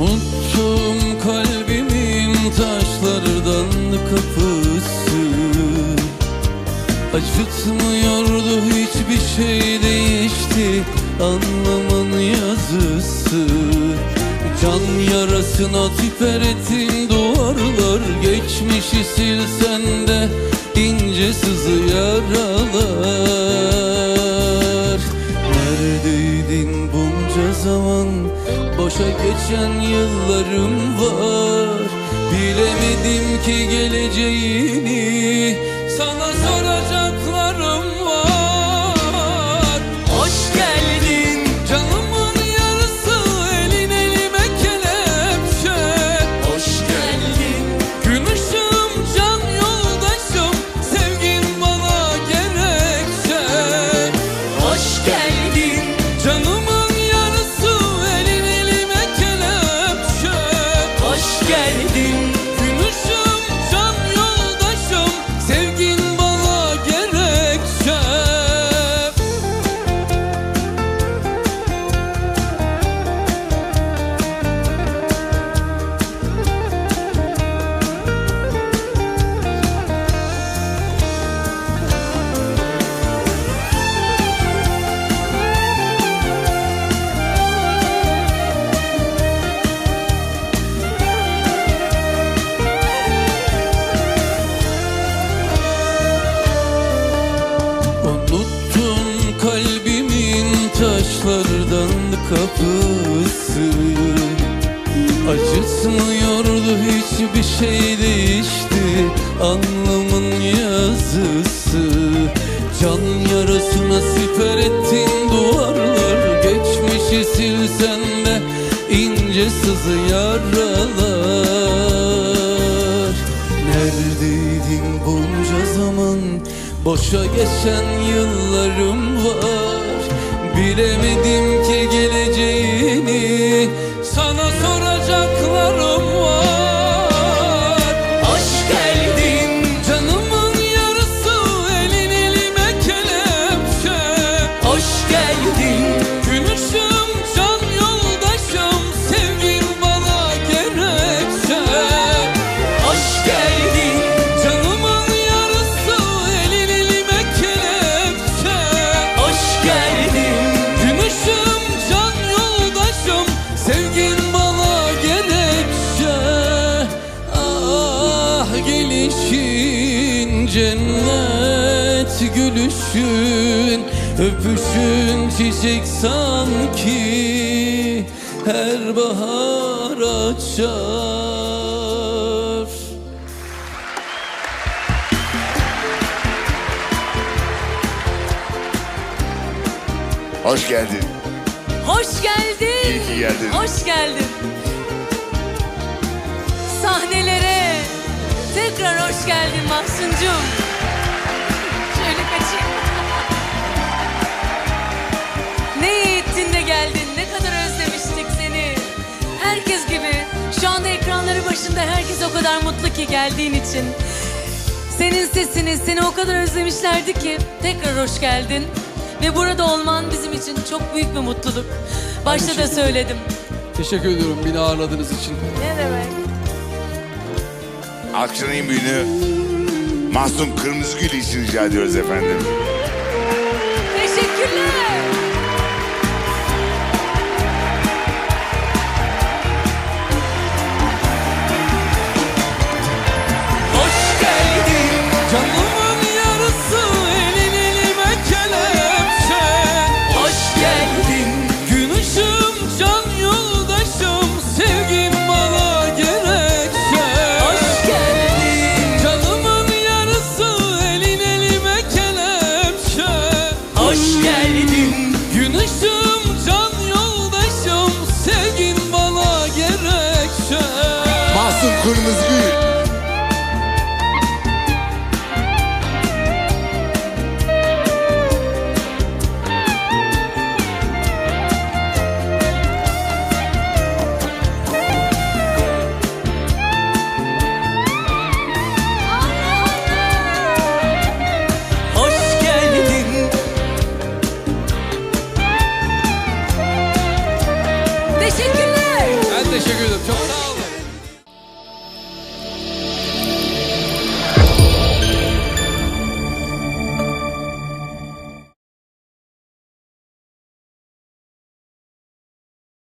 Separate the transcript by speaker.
Speaker 1: Unuttum kalbimin taşlardan kapısı. Acıtmıyordu hiçbir şey değişti Anlamın yazısı. Can yarasına tiper ettin duvarlar Geçmişi silsin. Boşa geçen yıllarım var. Bilemedim ki geleceğini. Sana soracaklarım
Speaker 2: Hoş
Speaker 1: Acıtmıyordu hiçbir şey değişti. Anlamın yazısı. Can yarasına siper ettin duvarlar. Geçmişi silsen de ince sızı yaralar. Neredeydin bunca zaman? Boşa geçen yıllarım var. Bilemedim ki geleceğini gülüşün Öpüşün çiçek sanki. Her bahar açar.
Speaker 3: Hoş geldin.
Speaker 2: Hoş geldin.
Speaker 3: İyi ki geldin.
Speaker 2: Hoş geldin. Sahnelere Tekrar hoş geldin Mahsuncuğum Ne iyi ettin de geldin Ne kadar özlemiştik seni Herkes gibi Şu anda ekranları başında herkes o kadar mutlu ki geldiğin için senin sesini, seni o kadar özlemişlerdi ki tekrar hoş geldin. Ve burada olman bizim için çok büyük bir mutluluk. Başta da söyledim.
Speaker 4: Teşekkür ediyorum beni ağırladığınız için.
Speaker 2: Ne demek?
Speaker 3: Akşamın en büyüğünü Mahsun Kırmızıgül için rica ediyoruz efendim.
Speaker 2: Kurmızgül